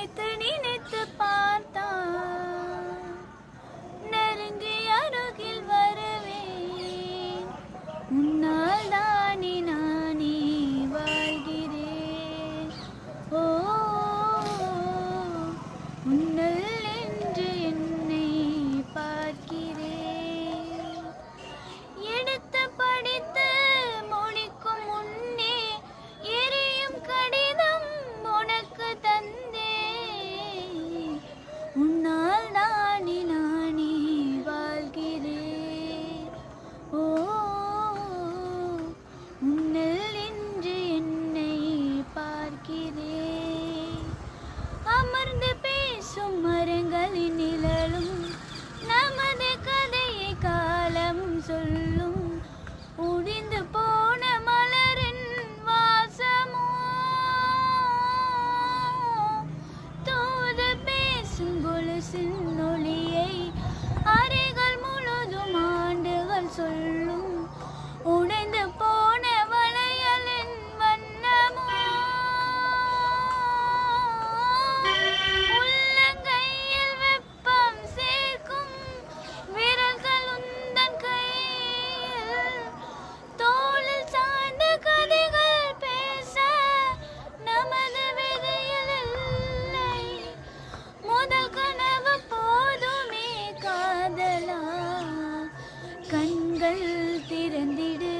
நினைத்து நினைத்து பார்த்தான். நெருங்கி அருகில் வருவேன். உன்னால் தானே நானே வாழ்கிறேன். ஓ உன்னல் காதலா கண்கள் திறந்திடு.